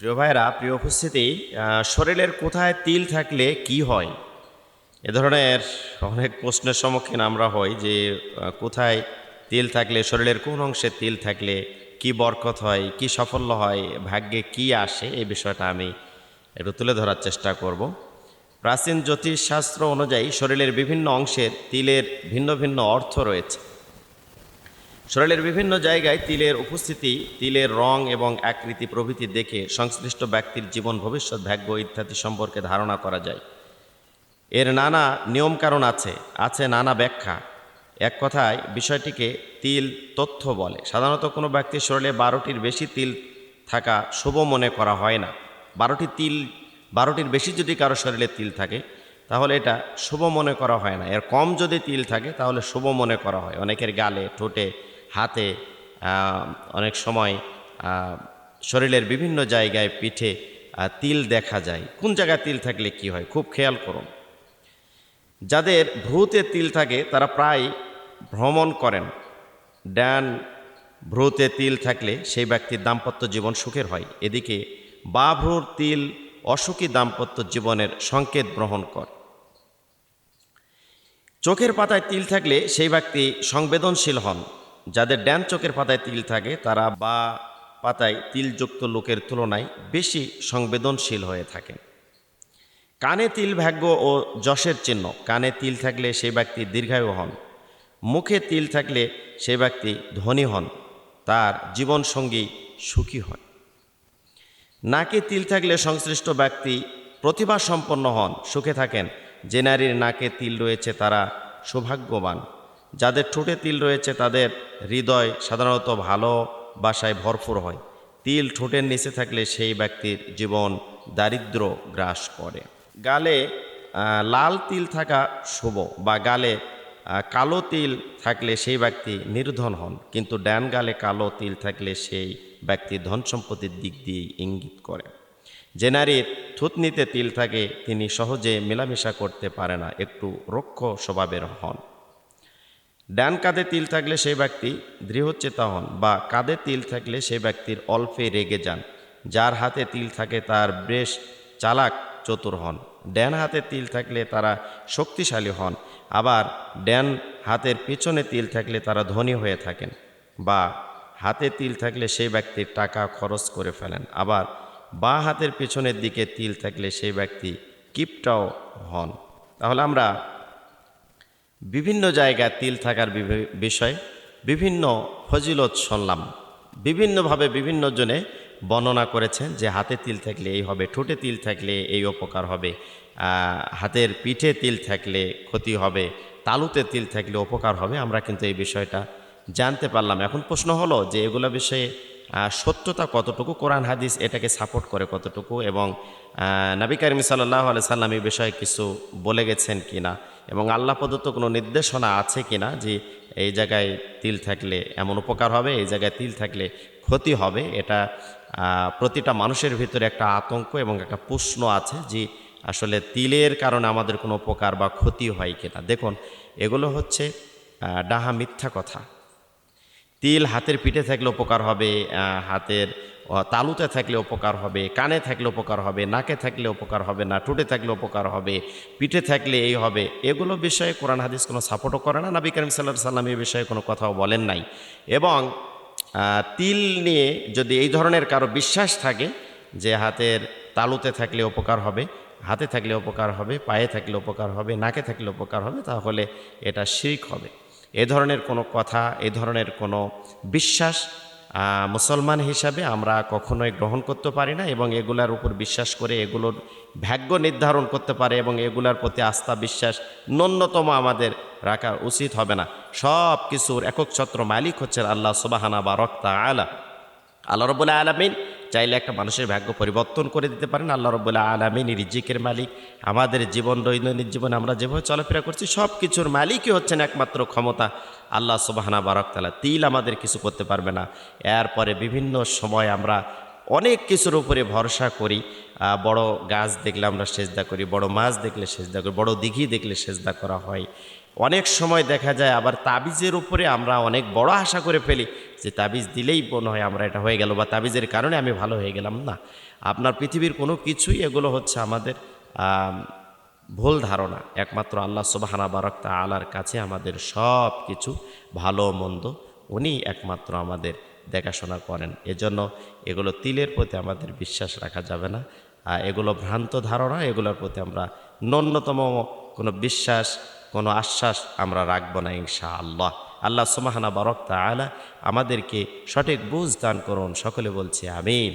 প্রিয় ভাইরা প্রিয় উপস্থিতি শরীরের কোথায় তিল থাকলে কি হয়? এ ধরনের অনেক প্রশ্নের সম্মুখীন আমরা হই যে কোথায় তিল থাকলে, শরীরের কোন অংশে তিল থাকলে কি বরকত হয়, কি সাফল্য হয়, ভাগ্যে কি আসে, এই বিষয়টা আমি একটু তুলে ধরার চেষ্টা করব। প্রাচীন জ্যোতিষশাস্ত্র অনুযায়ী শরীরের বিভিন্ন অংশের তিলের ভিন্ন ভিন্ন অর্থ রয়েছে। শরীরের বিভিন্ন জায়গায় তিলের উপস্থিতি, তিলের রং এবং আকৃতি প্রভৃতি দেখে সংশ্লিষ্ট ব্যক্তির জীবন, ভবিষ্যৎ, ভাগ্য ইত্যাদি সম্পর্কে ধারণা করা যায়। এর নানা নিয়মকানুন আছে আছে নানা ব্যাখ্যা। এক কথায়, বিষয়টিকে তিল তথ্য বলে। সাধারণত কোনো ব্যক্তির শরীরে বারোটির বেশি তিল থাকা শুভ মনে করা হয় না। বারোটি তিল, বারোটির বেশি যদি কারও শরীরে তিল থাকে, তাহলে এটা শুভ মনে করা হয় না। এর কম যদি তিল থাকে, তাহলে শুভ মনে করা হয়। অনেকের গালে, ঠোঁটে হাতে অনেক সময় শরীরের বিভিন্ন জায়গায় পিঠে তিল দেখা যায়। কোন জায়গায় তিল থাকলে কি হয়? খুব খেয়াল করুন। যাদের ভ্রুতে তিল থাকে, তারা প্রায় ভ্রমণ করেন। ড্যান ভ্রুতে তিল থাকলে সেই ব্যক্তির দাম্পত্য জীবন সুখের হয়। এদিকে বা ভ্রুর তিল অসুখী দাম্পত্য জীবনের সংকেত গ্রহণ করে। চোখের পাতায় তিল থাকলে সেই ব্যক্তি সংবেদনশীল হন। যাদের ড্যান চোখের পাতায় তিল থাকে, তারা বা পাতায় তিলযুক্ত লোকের তুলনায় বেশি সংবেদনশীল হয়ে থাকেন। কানে তিল ভাগ্য ও যশের চিহ্ন। কানে তিল থাকলে সেই ব্যক্তি দীর্ঘায়ু হন। মুখে তিল থাকলে সেই ব্যক্তি ধনী হন। তার জীবনসঙ্গী সুখী হয় নাকে তিল থাকলে সংশ্লিষ্ট ব্যক্তি প্রতিভা সম্পন্ন হন, সুখে থাকেন। যে নারীর নাকে তিল রয়েছে, তারা সৌভাগ্যবান। যাদের ঠোঁটে তিল রয়েছে, তাদের হৃদয় সাধারণত ভালো বাসায় ভরপুর হয়। তিল ঠোঁটের নিচে থাকলে সেই ব্যক্তির জীবন দারিদ্র গ্রাস করে। গালে লাল তিল থাকা শুভ বা গালে কালো তিল থাকলে সেই ব্যক্তি নির্ধন হন। কিন্তু ড্যান গালে কালো তিল থাকলে সেই ব্যক্তি ধন সম্পত্তির দিক দিয়েই ইঙ্গিত করে। যে নারীর থুতনিতে তিল থাকে, তিনি সহজে মেলামেশা করতে পারে না, একটু রক্ষ স্বভাবের হন। ডান কাঁধে তিল থাকলে সেই ব্যক্তি দৃঢ়চেতা হন বা কাঁধে তিল থাকলে সেই ব্যক্তির অল্পে রেগে যান। যার হাতে তিল থাকে তার বেশ চালাক, চতুর হন। ড্যান হাতে তিল থাকলে তারা শক্তিশালী হন। আবার ড্যান হাতের পেছনে তিল থাকলে তারা ধনী হয়ে থাকেন বা হাতে তিল থাকলে সেই ব্যক্তির টাকা খরচ করে ফেলেন। আবার বা হাতের পেছনের দিকে তিল থাকলে সেই ব্যক্তি কিপটাও হন। তাহলে আমরা বিভিন্ন জায়গায় তিল থাকার বিষয়ে, বিভিন্ন ফজিলত শুনলাম। বিভিন্নভাবে বিভিন্ন জনে বর্ণনা করেছেন যে হাতে তিল থাকলে এই হবে, ঠোঁটে তিল থাকলে এই উপকার হবে হাতের পিঠে তিল থাকলে ক্ষতি হবে, তালুতে তিল থাকলে উপকার হবে। আমরা কিন্তু এই বিষয়টা জানতে পারলাম। এখন প্রশ্ন হলো যে এগুলো বিষয়ে সত্যতা কতটুকু? কোরআন, হাদিস এটাকে সাপোর্ট করে কতটুকু? এবং নবী করিম সাল্লাহ আলাই সাল্লাম এই বিষয়ে কিছু বলে গেছেন কিনা? এবং আল্লাহ প্রদত্ত কোনো নির্দেশনা আছে কিনা যে এই জায়গায় তিল থাকলে এমন উপকার হবে, এই জায়গায় তিল থাকলে ক্ষতি হবে? এটা প্রতিটা মানুষের ভিতরে একটা আতঙ্ক এবং একটা প্রশ্ন আছে যে আসলে তিলের কারণে আমাদের কোনো উপকার বা ক্ষতি হয় কিনা? দেখুন, এগুলো হচ্ছে ডাহা মিথ্যা কথা। তিল হাতের পিঠে থাকলে উপকার হবে হাতের তালুতে থাকলে উপকার হবে, কানে থাকলে উপকার হবে, নাকে থাকলে উপকার হবে না, ঠোঁটে থাকলে উপকার হবে, পিঠে থাকলে এই হবে। এগুলো বিষয়ে কোরআন হাদিস কোনো সাপোর্টও করে না। নবী করিম সাল্লাহ সাল্লাম এই বিষয়ে কোনো কথাও বলেন নাই। এবং তিল নিয়ে যদি এই ধরনের কারও বিশ্বাস থাকে যে হাতের তালুতে থাকলে উপকার হবে, হাতে থাকলে উপকার হবে, পায়ে থাকলে উপকার হবে, নাকে থাকলে উপকার হবে, তাহলে এটা শিরিক হবে। এ ধরনের কোনো কথা, এ ধরনের কোনো বিশ্বাস মুসলমান হিসাবে আমরা কখনোই গ্রহণ করতে পারি না এবং এগুলার উপর বিশ্বাস করে এগুলোর ভাগ্য নির্ধারণ করতে পারে এবং এগুলার প্রতি আস্থা, বিশ্বাস ন্যূনতম আমাদের রাখা উচিত হবে না। সব কিছুর একক ছত্র মালিক হচ্ছেন আল্লাহ সুবাহানা বা রক্তা আলা আল্লাহ রবুল্লাহ আলমিন চাইলে একটা মানুষের ভাগ্য পরিবর্তন করে দিতে পারেন। আল্লাহ রবুল্লাহ আলমিন রিজিকের মালিক। আমাদের জীবন, দৈনন্দিন জীবনে আমরা যেভাবে চলাফেরা করছি সব কিছুর মালিকই হচ্ছেন একমাত্র ক্ষমতা। আল্লাহ সুবাহানা বারক তালা তিল আমাদের কিছু করতে পারবে না। এরপরে বিভিন্ন সময় আমরা অনেক কিছুর উপরে ভরসা করি। বড় গাছ দেখলে আমরা সেজদা করি, বড় মাছ দেখলে সেজদা করি, বড় দিঘি দেখলে সেজদা করা হয়। অনেক সময় দেখা যায় আবার তাবিজের উপরে আমরা অনেক বড় আশা করে ফেলি যে তাবিজ দিলেই মনে হয় আমরা এটা হয়ে গেল বা তাবিজের কারণে আমি ভালো হয়ে গেলাম। না, আপনার পৃথিবীর কোনো কিছুই এগুলো হচ্ছে আমাদের ভুল ধারণা। একমাত্র আল্লাহ সুবাহানা বারক আলার কাছে আমাদের সব কিছু ভালো মন্দ উনি একমাত্র আমাদের দেখাশোনা করেন। এজন্য এগুলো তিলের প্রতি আমাদের বিশ্বাস রাখা যাবে না। এগুলো ভ্রান্ত ধারণা, এগুলোর প্রতি আমরা ন্যূনতম কোনো বিশ্বাস কোনো আশ্বাস আমরা রাখব না ইনশা আল্লাহ আল্লাহ সুমাহানা বারক আলা আমাদেরকে সঠিক বুঝ দান করুন। সকলে বলছে আমিন।